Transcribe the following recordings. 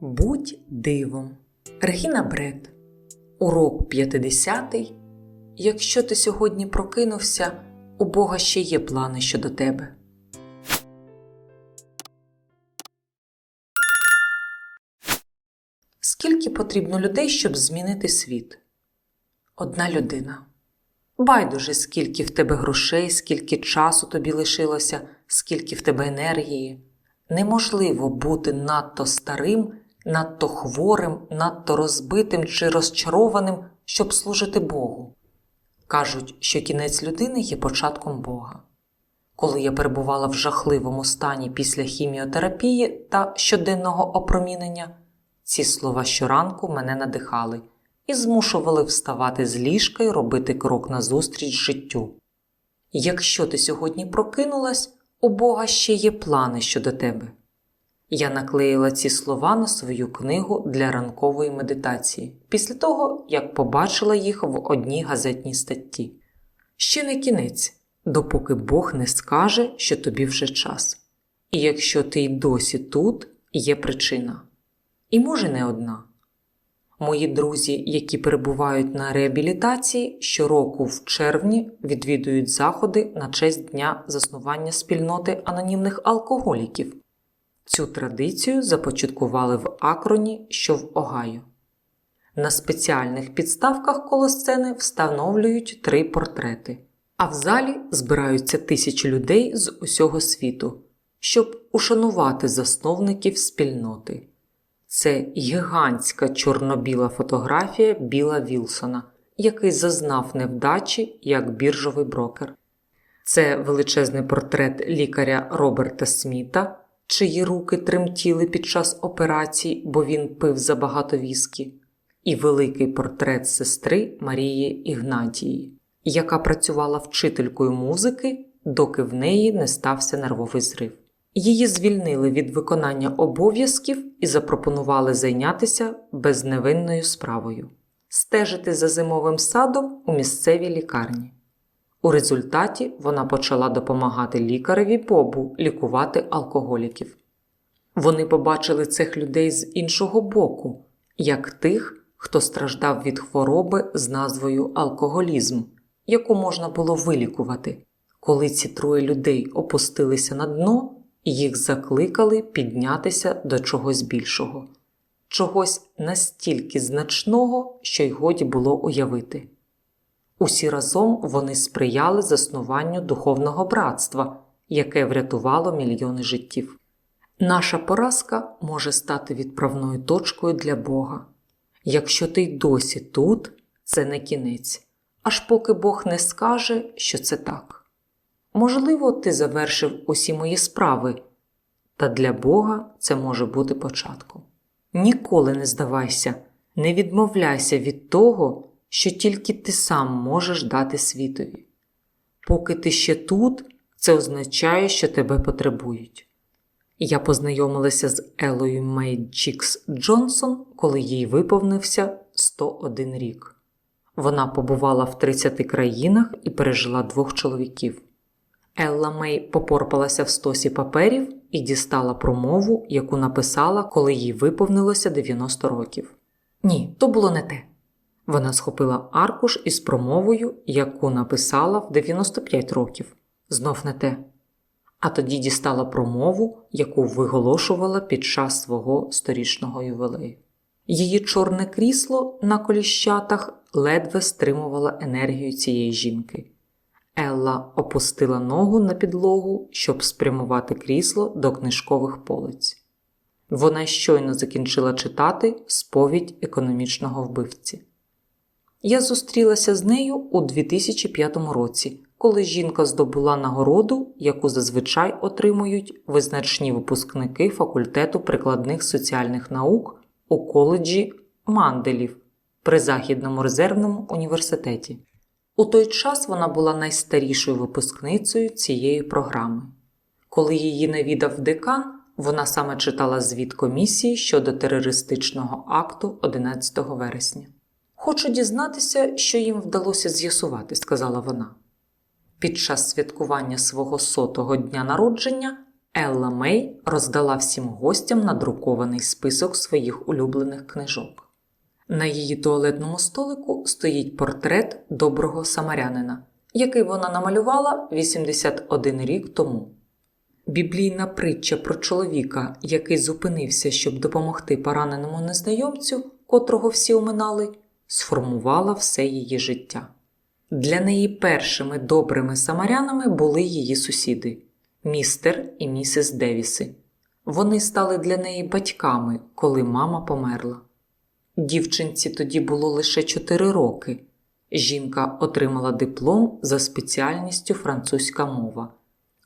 Будь дивом. Регіна Бред. Урок 50. Якщо ти сьогодні прокинувся, у Бога ще є плани щодо тебе. Скільки потрібно людей, щоб змінити світ? Одна людина. Байдуже, скільки в тебе грошей, скільки часу тобі лишилося, скільки в тебе енергії. Неможливо бути надто старим, надто хворим, надто розбитим чи розчарованим, щоб служити Богу. Кажуть, що кінець людини є початком Бога. Коли я перебувала в жахливому стані після хіміотерапії та щоденного опромінення, ці слова щоранку мене надихали і змушували вставати з ліжка і робити крок назустріч життю. Якщо ти сьогодні прокинулась, у Бога ще є плани щодо тебе. Я наклеїла ці слова на свою книгу для ранкової медитації після того, як побачила їх в одній газетній статті. Ще не кінець, допоки Бог не скаже, що тобі вже час. І якщо ти й досі тут, є причина. І може не одна. Мої друзі, які перебувають на реабілітації, щороку в червні відвідують заходи на честь дня заснування спільноти анонімних алкоголіків. Цю традицію започаткували в Акроні, що в Огайо. На спеціальних підставках коло сцени встановлюють три портрети, а в залі збираються тисячі людей з усього світу, щоб ушанувати засновників спільноти. Це гігантська чорно-біла фотографія Біла Вілсона, який зазнав невдачі як біржовий брокер. Це величезний портрет лікаря Роберта Сміта, чиї руки тремтіли під час операцій, бо він пив забагато віскі, і великий портрет сестри Марії Ігнатії, яка працювала вчителькою музики, доки в неї не стався нервовий зрив. Її звільнили від виконання обов'язків і запропонували зайнятися безневинною справою стежити за зимовим садом у місцевій лікарні. У результаті вона почала допомагати лікареві Бобу лікувати алкоголіків. Вони побачили цих людей з іншого боку, як тих, хто страждав від хвороби з назвою алкоголізм, яку можна було вилікувати. Коли ці троє людей опустилися на дно, їх закликали піднятися до чогось більшого, чогось настільки значного, що й годі було уявити. Усі разом вони сприяли заснуванню духовного братства, яке врятувало мільйони життів. Наша поразка може стати відправною точкою для Бога. Якщо ти й досі тут, це не кінець, аж поки Бог не скаже, що це так. Можливо, ти завершив усі мої справи, та для Бога це може бути початком. Ніколи не здавайся, не відмовляйся від того, що тільки ти сам можеш дати світові. Поки ти ще тут, це означає, що тебе потребують. Я познайомилася з Елою Мейд Чікс Джонсон, коли їй виповнився 101 рік. Вона побувала в 30 країнах і пережила двох чоловіків. Елла Мей попорпалася в стосі паперів і дістала промову, яку написала, коли їй виповнилося 90 років. Ні, то було не те. Вона схопила аркуш із промовою, яку написала в 95 років. Знов не те. А тоді дістала промову, яку виголошувала під час свого сторічного ювілею. Її чорне крісло на коліщатах ледве стримувало енергію цієї жінки. Елла опустила ногу на підлогу, щоб спрямувати крісло до книжкових полиць. Вона щойно закінчила читати сповідь економічного вбивці. Я зустрілася з нею у 2005 році, коли жінка здобула нагороду, яку зазвичай отримують визначні випускники факультету прикладних соціальних наук у коледжі Манделів при Західному резервному університеті. У той час вона була найстарішою випускницею цієї програми. Коли її навідав декан, вона саме читала звіт комісії щодо терористичного акту 11 вересня. Хочу дізнатися, що їм вдалося з'ясувати, сказала вона. Під час святкування свого сотого дня народження Елла Мей роздала всім гостям надрукований список своїх улюблених книжок. На її туалетному столику стоїть портрет доброго самарянина, який вона намалювала 81 рік тому. Біблійна притча про чоловіка, який зупинився, щоб допомогти пораненому незнайомцю, котрого всі оминали, сформувала все її життя. Для неї першими добрими самарянами були її сусіди містер і місіс Девіси. Вони стали для неї батьками, коли мама померла. Дівчинці тоді було лише 4 роки. Жінка отримала диплом за спеціальністю французька мова.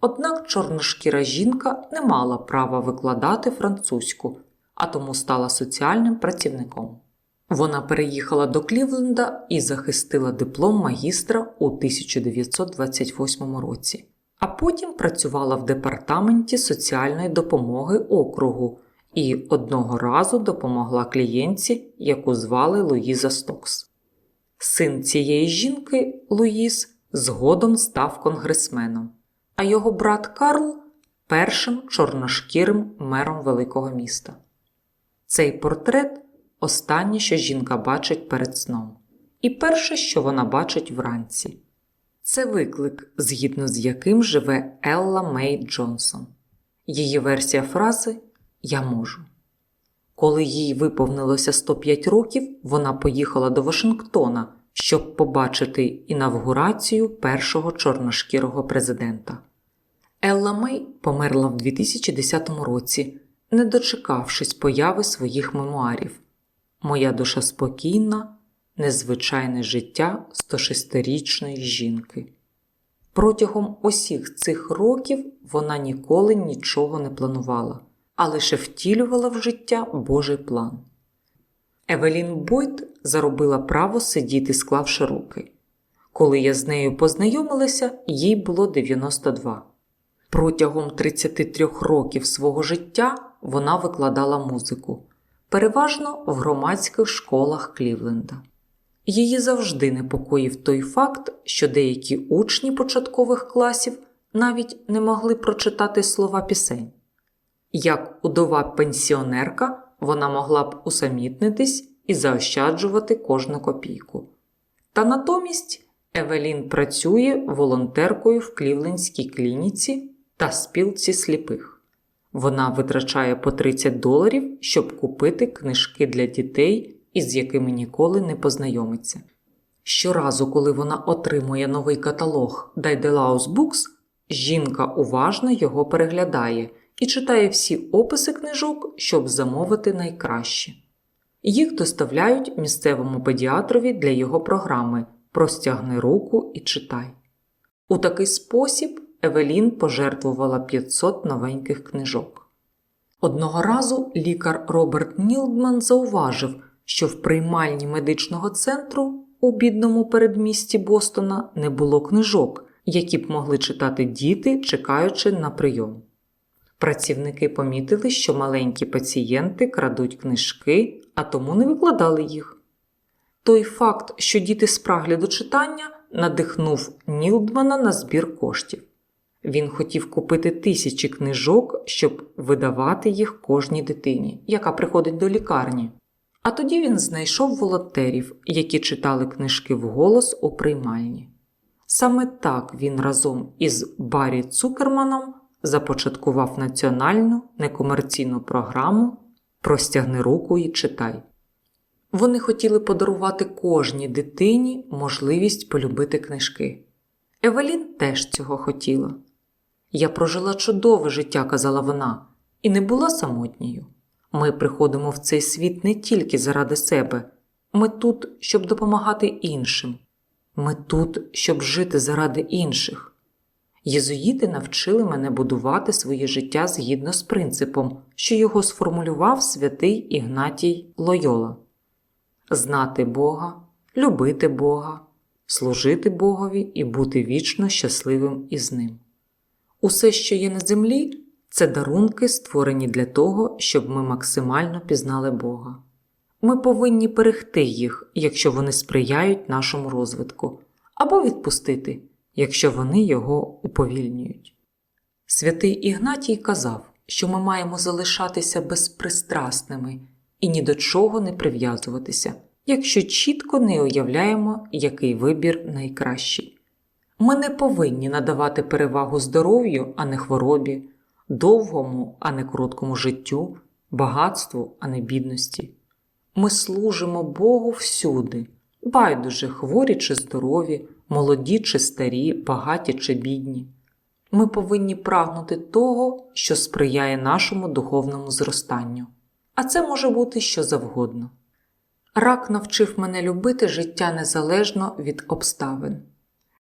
Однак чорношкіра жінка не мала права викладати французьку, а тому стала соціальним працівником. Вона переїхала до Клівленда і захистила диплом магістра у 1928 році, а потім працювала в департаменті соціальної допомоги округу і одного разу допомогла клієнтці, яку звали Луїза Стокс. Син цієї жінки, Луїз, згодом став конгресменом, а його брат Карл першим чорношкірим мером великого міста. Цей портрет останнє, що жінка бачить перед сном, і перше, що вона бачить вранці. Це виклик, згідно з яким живе Елла Мей Джонсон. Її версія фрази Я можу. Коли їй виповнилося 105 років, вона поїхала до Вашингтона, щоб побачити інавгурацію першого чорношкірого президента. Елла Мей померла в 2010 році, не дочекавшись появи своїх мемуарів. Моя душа спокійна, незвичайне життя 106-річної жінки. Протягом усіх цих років вона ніколи нічого не планувала, а лише втілювала в життя Божий план. Евелін Бойт заробила право сидіти, склавши руки. Коли я з нею познайомилася, їй було 92. Протягом 33 років свого життя вона викладала музику, переважно в громадських школах Клівленда. Її завжди непокоїв той факт, що деякі учні початкових класів навіть не могли прочитати слова пісень. Як удова пенсіонерка, вона могла б усамітнитись і заощаджувати кожну копійку. Та натомість Евелін працює волонтеркою в Клівлендській клініці та спілці сліпих. Вона витрачає по 30 доларів, щоб купити книжки для дітей, із якими ніколи не познайомиться. Щоразу, коли вона отримує новий каталог Daidelau Books, жінка уважно його переглядає і читає всі описи книжок, щоб замовити найкраще. Їх доставляють місцевому педіатрові для його програми Простягни руку і читай. У такий спосіб Евелін пожертвувала 500 новеньких книжок. Одного разу лікар Роберт Нілдман зауважив, що в приймальні медичного центру у бідному передмісті Бостона не було книжок, які б могли читати діти, чекаючи на прийом. Працівники помітили, що маленькі пацієнти крадуть книжки, а тому не викладали їх. Той факт, що діти спраглі до читання, надихнув Нілдмана на збір коштів. Він хотів купити тисячі книжок, щоб видавати їх кожній дитині, яка приходить до лікарні. А тоді він знайшов волонтерів, які читали книжки вголос у приймальні. Саме так він разом із Баррі Цукерманом започаткував національну некомерційну програму Простягни руку і читай. Вони хотіли подарувати кожній дитині можливість полюбити книжки. Евелін теж цього хотіла. Я прожила чудове життя, казала вона, і не була самотньою. Ми приходимо в цей світ не тільки заради себе, ми тут, щоб допомагати іншим. Ми тут, щоб жити заради інших. Єзуїти навчили мене будувати своє життя згідно з принципом, що його сформулював святий Ігнатій Лойола знати Бога, любити Бога, служити Богові і бути вічно щасливим із Ним. Усе, що є на землі, це дарунки, створені для того, щоб ми максимально пізнали Бога. Ми повинні берегти їх, якщо вони сприяють нашому розвитку, або відпустити, якщо вони його уповільнюють. Святий Ігнатій казав, що ми маємо залишатися безпристрасними і ні до чого не прив'язуватися, якщо чітко не уявляємо, який вибір найкращий. Ми не повинні надавати перевагу здоров'ю, а не хворобі, довгому, а не короткому життю, багатству, а не бідності. Ми служимо Богу всюди, байдуже хворі чи здорові, молоді чи старі, багаті чи бідні. Ми повинні прагнути того, що сприяє нашому духовному зростанню, а це може бути що завгодно. Рак навчив мене любити життя незалежно від обставин.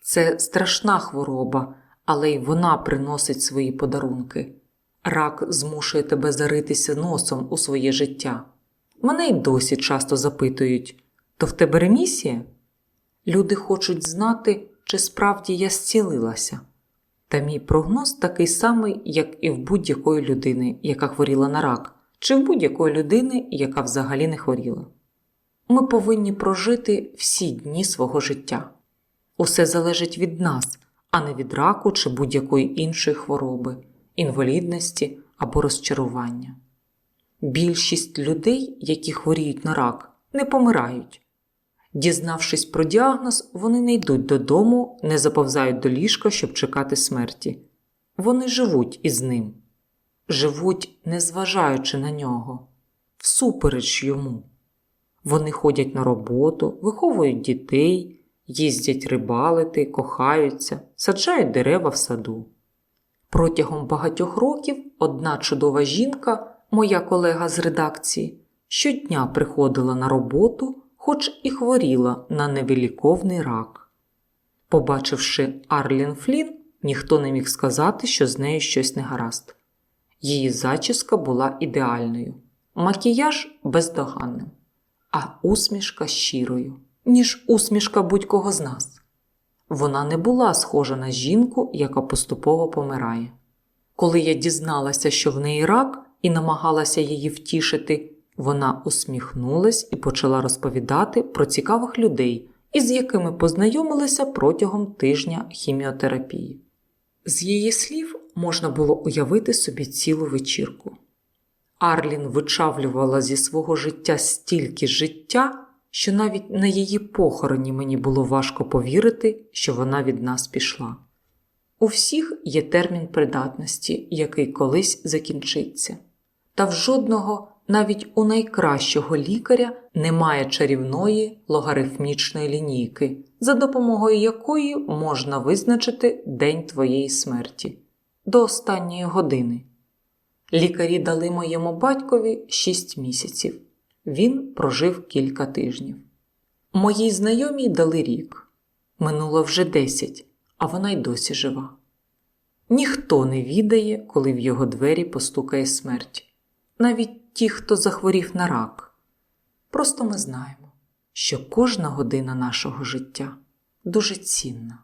Це страшна хвороба, але й вона приносить свої подарунки. Рак змушує тебе заритися носом у своє життя. Мене й досі часто запитують: то в тебе ремісія? Люди хочуть знати, чи справді я зцілилася. Та мій прогноз такий самий, як і в будь-якої людини, яка хворіла на рак, чи в будь-якої людини, яка взагалі не хворіла. Ми повинні прожити всі дні свого життя. Усе залежить від нас, а не від раку чи будь-якої іншої хвороби, інвалідності або розчарування. Більшість людей, які хворіють на рак, не помирають. Дізнавшись про діагноз, вони не йдуть додому, не заповзають до ліжка, щоб чекати смерті. Вони живуть із ним, живуть, незважаючи на нього, всупереч йому. Вони ходять на роботу, виховують дітей, їздять рибалити, кохаються, саджають дерева в саду. Протягом багатьох років одна чудова жінка, моя колега з редакції, щодня приходила на роботу, хоч і хворіла на невиліковний рак. Побачивши Арлін Флін, ніхто не міг сказати, що з нею щось не гаразд. Її зачіска була ідеальною, макіяж бездоганним, а усмішка щирою, ніж усмішка будь-кого з нас. Вона не була схожа на жінку, яка поступово помирає. Коли я дізналася, що в неї рак, і намагалася її втішити, вона усміхнулась і почала розповідати про цікавих людей, із якими познайомилися протягом тижня хіміотерапії. З її слів можна було уявити собі цілу вечірку. Арлін вичавлювала зі свого життя стільки життя, що навіть на її похороні мені було важко повірити, що вона від нас пішла. У всіх є термін придатності, який колись закінчиться, та в жодного, навіть у найкращого лікаря, немає чарівної логарифмічної лінійки, за допомогою якої можна визначити день твоєї смерті до останньої години. Лікарі дали моєму батькові 6 місяців. Він прожив кілька тижнів. Моїй знайомій дали рік. Минуло вже 10, а вона й досі жива. Ніхто не відає, коли в його двері постукає смерть, навіть ті, хто захворів на рак. Просто ми знаємо, що кожна година нашого життя дуже цінна.